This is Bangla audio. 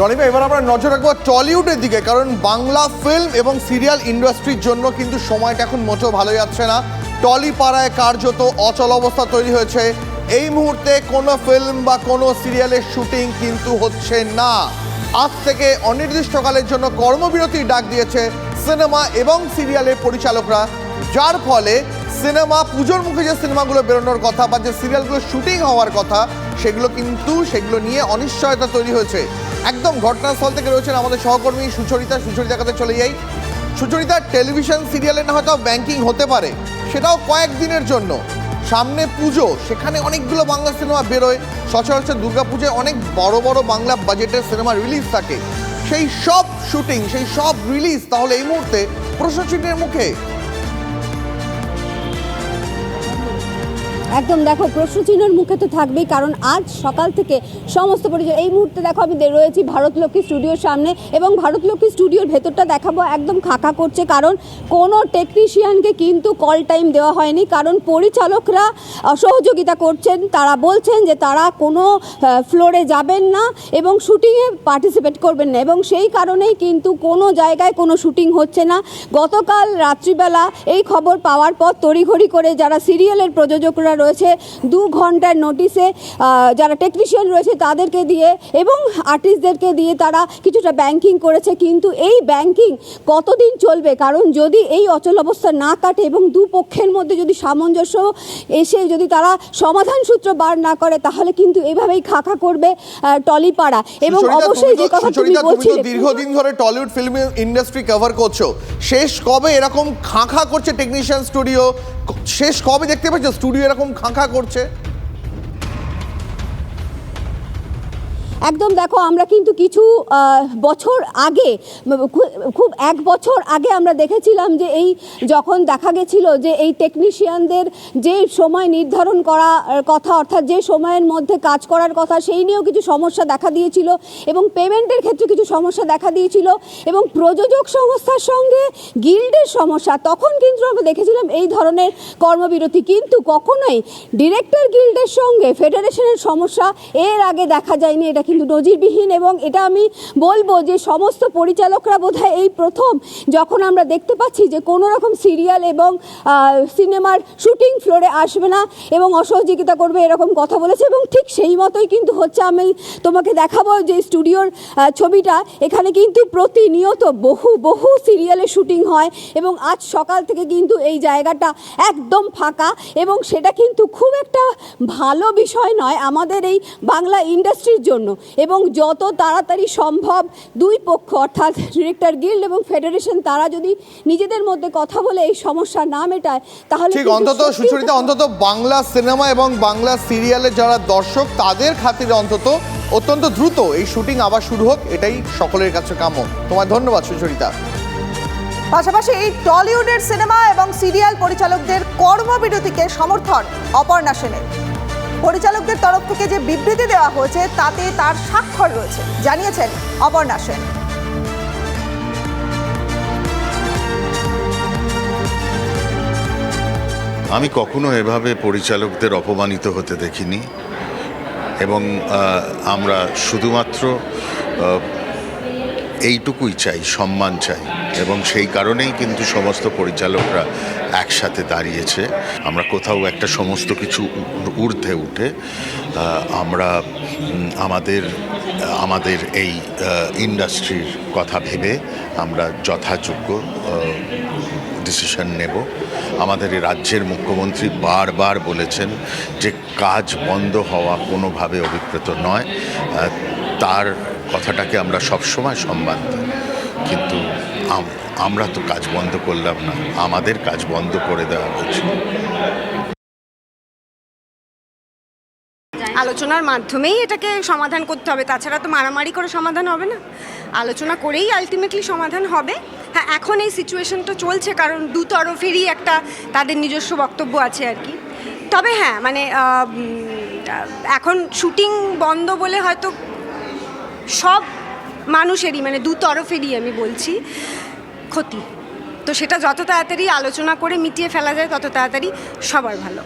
রনিমা, এবার আমরা নজর রাখব টলিউডের দিকে, কারণ বাংলা ফিল্ম এবং সিরিয়াল ইন্ডাস্ট্রির জন্য কিন্তু সময়টা এখন মোটেও ভালো যাচ্ছে না। টলি পাড়ায় কার্যত অচল অবস্থা তৈরি হয়েছে। এই মুহূর্তে কোনো ফিল্ম বা কোনো সিরিয়ালের শুটিং কিন্তু হচ্ছে না। আজ থেকে অনির্দিষ্টকালের জন্য কর্মবিরতির ডাক দিয়েছে সিনেমা এবং সিরিয়ালের পরিচালকরা, যার ফলে সিনেমা পুজোর মুখে যে সিনেমাগুলো বেরোনোর কথা বা যে সিরিয়ালগুলো শুটিং হওয়ার কথা সেগুলো কিন্তু, সেগুলো নিয়ে অনিশ্চয়তা তৈরি হয়েছে। একদম ঘটনাস্থল থেকে রয়েছেন আমাদের সহকর্মী সুচরিতা। সুচরিতার কাছে চলে যাই। সুচরিতা, টেলিভিশন সিরিয়ালে না হয়তো ব্যাংকিং হতে পারে। সেটাও কয়েকদিনের জন্য। সামনে পুজো, সেখানে অনেকগুলো বাংলা সিনেমা বেরোয়। সচরাচর দুর্গাপুজোয় অনেক বড় বড় বাংলা বাজেটের সিনেমা রিলিজ থাকে। সেই সব শুটিং সেই সব রিলিজ তাহলে এই মুহূর্তে প্রশ্নচিহ্নের মুখে একদম দেখো প্রশ্নচিহ্নের মুখে তো থাকবেই, কারণ আজ সকাল থেকে সমস্ত পরিচয়। এই মুহূর্তে দেখো, আমি রয়েছি ভারতলক্ষ্মী স্টুডিওর সামনে এবং ভারতলক্ষ্মী স্টুডিওর ভেতরটা দেখাবো একদম খাকা করছে, কারণ কোনো টেকনিশিয়ানকে কিন্তু কল টাইম দেওয়া হয়নি, কারণ পরিচালকরা সহযোগিতা করছেন। তারা বলছেন যে তারা কোনো ফ্লোরে যাবেন না এবং শুটিংয়ে পার্টিসিপেট করবেন না এবং সেই কারণেই কিন্তু কোনো জায়গায় কোনো শুটিং হচ্ছে না। গতকাল রাত্রিবেলা এই খবর পাওয়ার পর তড়িঘড়ি করে যারা সিরিয়ালের প্রযোজকরা রয়েছে দু ঘণ্টার নোটিসে যারা টেকনিশিয়ান রয়েছে তাদেরকে দিয়ে এবং আর্টিস্টদেরকে দিয়ে তারা কিছুটা ব্যাংকিং করেছে। কিন্তু এই ব্যাংকিং কতদিন চলবে? কারণ যদি এই অচল অবস্থা না কাটে এবং দু পক্ষের মধ্যে যদি সামঞ্জস্য এসে যদি তারা সমাধান সূত্র বার না করে তাহলে কিন্তু এভাবেই খাখা করবে টলিপাড়া। এবং অবশ্যই যে কথা তুমি বলছিলে দীর্ঘদিন ধরে টলিউড ফিল্ম ইন্ডাস্ট্রি কভার করছ। শেষ কবে এরকম খাঁখা করছে টেকনিশিয়ান স্টুডিও শেষ কবে দেখতে পাচ্ছ স্টুডিও এরকম খাঁখা করছে। একদম দেখো, আমরা কিন্তু কিছু বছর আগে খুব এক বছর আগে আমরা দেখেছিলাম যে এই যখন দেখা গেছিল যে এই টেকনিশিয়ানদের যে সময় নির্ধারণ করা কথা, অর্থাৎ যে সময়ের মধ্যে কাজ করার কথা, সেই নিয়েও কিছু সমস্যা দেখা দিয়েছিল এবং পেমেন্টের ক্ষেত্রে কিছু সমস্যা দেখা দিয়েছিল এবং প্রযোজক সংস্থার সঙ্গে গিল্ডের সমস্যা, তখন কিন্তু আমরা দেখেছিলাম এই ধরনের কর্মবিরতি। কিন্তু কখনোই ডিরেক্টর গিল্ডের সঙ্গে ফেডারেশনের সমস্যা এর আগে দেখা যায়নি, এটা কিন্তু নজিরবিহীন এবং এটা আমি বলব যে সমস্ত পরিচালকরা বোধহয় এই প্রথম, যখন আমরা দেখতে পাচ্ছি যে কোনো রকম সিরিয়াল এবং সিনেমার শুটিং ফ্লোরে আসবে না এবং অসহযোগিতা করবে এরকম কথা বলেছে এবং ঠিক সেই মতোই কিন্তু হচ্ছে আমি তোমাকে দেখাবো যে স্টুডিওর ছবিটা। এখানে কিন্তু প্রতিনিয়ত বহু বহু সিরিয়ালে শুটিং হয় এবং আজ সকাল থেকে কিন্তু এই জায়গাটা একদম ফাঁকা এবং সেটা কিন্তু খুব একটা ভালো বিষয় নয় আমাদের এই বাংলা ইন্ডাস্ট্রির জন্য। এবং যত তাড়াতাড়ি সম্ভব দুই পক্ষ অর্থাৎ ডিরেক্টর গিল্ড এবং ফেডারেশন তারা যদি নিজেদের মধ্যে কথা বলে এই সমস্যা না মেটায় তাহলে ঠিক অন্তত সুচরিতা অন্তত বাংলা সিনেমা এবং বাংলা সিরিয়ালের যারা দর্শক তাদের খাতিরে অন্তত অত্যন্ত দ্রুত এই শুটিং আবার শুরু হোক এটাই সকলের কাছে কাম্য। তোমার ধন্যবাদ সুচরিতা। পাশাপাশি এই টলিউডের সিনেমা এবং সিরিয়াল পরিচালকদের কর্মবিরতিকে সমর্থন অপর্ণা সেনের। পরিচালকদের তরফ থেকে যে বিবৃতি দেওয়া হয়েছে, তাতে তার স্বাক্ষর রয়েছে। জানিয়েছেন অপর্ণা সেন। আমি কখনো এভাবে পরিচালকদের অপমানিত হতে দেখিনি এবং আমরা শুধুমাত্র এইটুকুই চাই, সম্মান চাই। এবং সেই কারণেই কিন্তু সমস্ত পরিচালকরা একসাথে দাঁড়িয়েছে। আমরা কোথাও একটা সমস্ত কিছু ঊর্ধ্বে উঠে আমরা আমাদের আমাদের এই ইন্ডাস্ট্রির কথা ভেবে আমরা যথাযোগ্য ডিসিশন নেব। আমাদের রাজ্যের মুখ্যমন্ত্রী বারবার বলেছেন যে কাজ বন্ধ হওয়া কোনোভাবে অভিপ্রেত নয়। তার কথাটাকে আমরা সবসময় সম্মান দিই। কিন্তু আমরা তো কাজ বন্ধ করলাম না। আমাদের কাজ বন্ধ করে দেওয়া হয়েছে। আলোচনার মাধ্যমেই এটাকে সমাধান করতে হবে। তাছাড়া তো মারামারি করে সমাধান হবে না। আলোচনা করেই আলটিমেটলি সমাধান হবে। হ্যাঁ এখন এই সিচুয়েশনটা চলছে কারণ দু তরফেরই একটা তাদের নিজস্ব বক্তব্য আছে আর কি। তবে হ্যাঁ মানে এখন শুটিং বন্ধ বলে হয়তো সব মানুষেরই মানে দু তরফেরই আমি বলছি, ক্ষতি। তো সেটা যত তাড়াতাড়ি আলোচনা করে মিটিয়ে ফেলা যায়, তত তাড়াতাড়ি সবার ভালো।